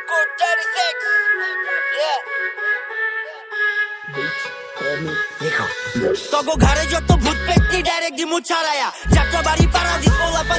Good 36. Yeah. তগো ঘাড়ে যত ভূত পেটনি ডাইরেক্ট দিমু ছাড়ায়া যাত্রা বাড়ি পাড়া দিব ওলাপান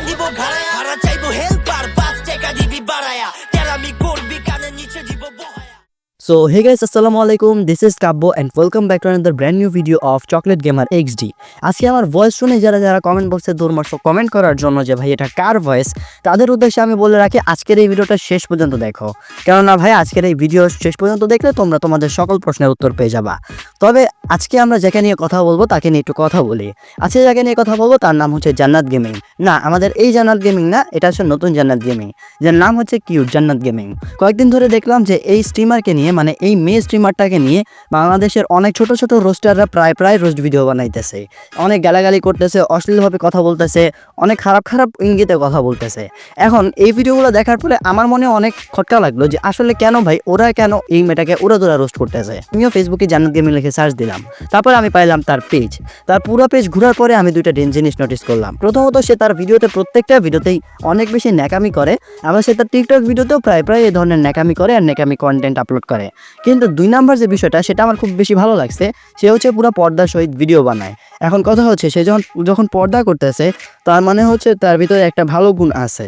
So হে গাইস আসসালামু আলাইকুম this is Kabbo and welcome back to another brand new video of chocolate gamer XD আজকে আমার ভয়েস শুনে যারা যারা কমেন্ট বক্সে দুর্মর্ষ কমেন্ট করার জন্য যে ভাই, এটা কার ভয়েস তাদের উদ্দেশ্যে আমি বলে রাখি, আজকের এই ভিডিওটা শেষ পর্যন্ত দেখো। কেননা ভাই, আজকের এই ভিডিও শেষ পর্যন্ত দেখলে তোমরা তোমাদের সকল প্রশ্নের উত্তর পেয়ে যাবা। তবে আজকে আমরা যাকে নিয়ে কথা বলব তাকে নিয়ে একটু কথা বলি। আজকে যাকে নিয়ে কথা বলব তার নাম হচ্ছে জান্নাত গেমিং। না, আমাদের এই জান্নাত গেমিং না, এটা হচ্ছে নতুন জান্নাত গেমিং। যার নাম হচ্ছে কিউট জান্নাত গেমিং। কয়েকদিন ধরে দেখলাম যে এই স্ট্রিমারকে নিয়ে মানে এই মেয়ে স্ট্রিমারটাকে নিয়ে বাংলাদেশের অনেক ছোট ছোট রোস্টাররা প্রায় প্রায় রোস্ট ভিডিও বানাইতেছে। অনেক গালাগালি করতেছে, অশ্লীলভাবে কথা বলতেছে, অনেক খারাপ খারাপ ইঙ্গিতে কথা বলতেছে। এখন এই ভিডিওগুলো দেখার পরে আমার মনে অনেক খটকা লাগল যে আসলে কেন ভাই, ওরা কেন এই মেয়েটাকে ওরা তোরা রোস্ট করতেছে? আমিও ফেসবুকে জান্নাত গেমিং লিখে সার্চ দিলাম। তারপরে আমি পাইলাম তার পেজ তার পুরো পেজ ঘোরার পরে আমি দুইটা ডেন জিনিস নোটিস করলাম। প্রথমত সে তার ভিডিওতে প্রত্যেকটা ভিডিওতেই অনেক বেশি ন্যাকামি করে। আবার সে তার টিকটক ভিডিওতেও প্রায় প্রায় এই ধরনের ন্যাকামি করে আর ন্যাকামি কন্টেন্ট আপলোড করে। কিন্তু দুই নাম্বার যে বিষয়টা, সেটা আমার খুব বেশি ভালো লাগছে। সে হচ্ছে পুরো পর্দার সহিত ভিডিও বানায়। এখন কথা হচ্ছে, সে যখন যখন পর্দা করতেছে, তার মানে হচ্ছে তার ভিতরে একটা ভালো গুণ আছে।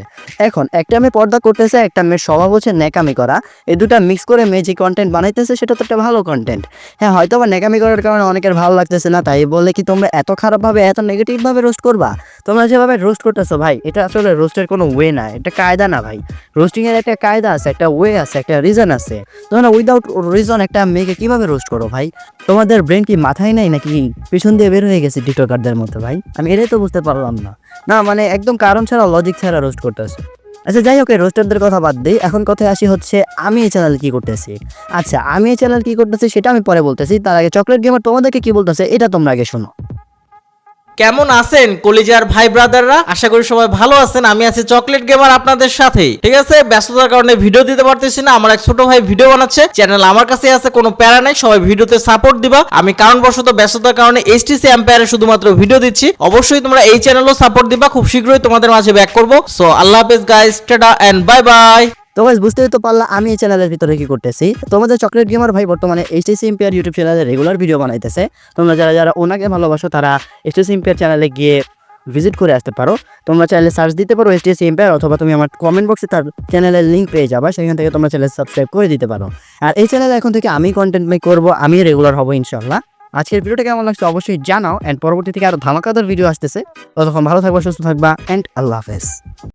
এখন একটা মেয়ে পর্দা করতেছে একটা মেয়ের স্বভাব হচ্ছে ন্যাকামি করা। এই দুটা মিক্স করে মেয়ে যে কন্টেন্ট বানাইতেছে, সেটা তো একটা ভালো কন্টেন্ট হ্যাঁ হয়তো বা ন্যাকামি করার কারণে অনেকের ভালো লাগতেছে না, তাই বলে কি তোমরা এত খারাপভাবে, এত নেগেটিভভাবে রোস্ট করবা? তোমরা যেভাবে রোস্ট করতেছো ভাই, এটা আসলে রোস্টের কোনো ওয়ে না, এটা কায়দা না ভাই। রোস্টিংয়ের একটা কায়দা আছে, একটা ওয়ে আছে, একটা রিজন আছে। তোমরা উইদাউট রিজন একটা মেয়েকে কীভাবে রোস্ট করো ভাই? তোমাদের ব্রেন কি মাথায় নাই নাকি পিছন দিয়ে বের হয়ে গেছে টিকটকারদের মতো ভাই? আমি এটাই তো বুঝতে পারলাম না। না মানে একদম কারণ ছাড়া লজিক ছাড়া রোস্ট করতেছে। আচ্ছা যাই হোক রোস্টারদের কথা বাদ দিই। এখন কথায় আসি হচ্ছে, আমি এই চ্যানেল কি করতেছি? আচ্ছা আমি এই চ্যানেল কি করতেছি সেটা আমি পরে বলতেছি। তার আগে চকলেট গেমার তোমাদেরকে কি বলতেছে, এটা তোমরা আগে শোনো। কেমন আছেন কলিজার ভাই ব্রাদাররা? আশা করি সবাই ভালো আছেন, আমি আছি চকলেট গেমার আপনাদের সাথে। ঠিক আছে? ব্যস্ততার কারণে ভিডিও দিতে পারতেছি না, আমার এক ছোট ভাই ভিডিও বানাচ্ছে। চ্যানেল আমার কাছে আছে, কোনো প্যারা নাই, সবাই ভিডিওতে সাপোর্ট দিবা। আমি কারণবশত ব্যস্ততার কারণে এইচটিসি এম্পায়ারে শুধুমাত্র ভিডিও দিচ্ছি। অবশ্যই তোমরা এই চ্যানেলও সাপোর্ট দিবা, খুব শীঘ্রই তোমাদের মাঝে ব্যাক করব। সো আল্লাহ হাফেজ guys tata and bye bye তো বুঝতেই তো পারলা, আমি এই চ্যানেলের ভিতরে কি করতেছি? তোমাদের চকলেট গেমার ভাই বর্তমানে এইচটিসি এম্পিয়ার ইউটিউব চ্যানেলে রেগুলার ভিডিও বানাইতেছে। তোমরা যারা যারা ওনাকে ভালোবাসো, তারা এইচটিসি এম্পিয়ার চ্যানেলে গিয়ে ভিজিট করে আসতে পারো। তোমরা চ্যানেলে সার্চ দিতে পারো এইচটিসি এম্পিয়ার অথবা তুমি আমার কমেন্ট বক্সে তার চ্যানেলের লিঙ্ক পেয়ে যাবা, সেখান থেকে তোমরা চ্যানেল সাবস্ক্রাইব করে দিতে পারো। আর এই চ্যানেলে এখন থেকে আমি কন্টেন্ট মেক করব, আমি রেগুলার হব ইনশাল্লাহ আজকের ভিডিওটা কেমন লাগছে অবশ্যই জানাও অ্যান্ড পরবর্তী থেকে আরও ধামাকাদার ভিডিও আসতেছে। ততক্ষণ ভালো থাকবা, সুস্থ থাকবা অ্যান্ড আল্লাহ হাফেজ।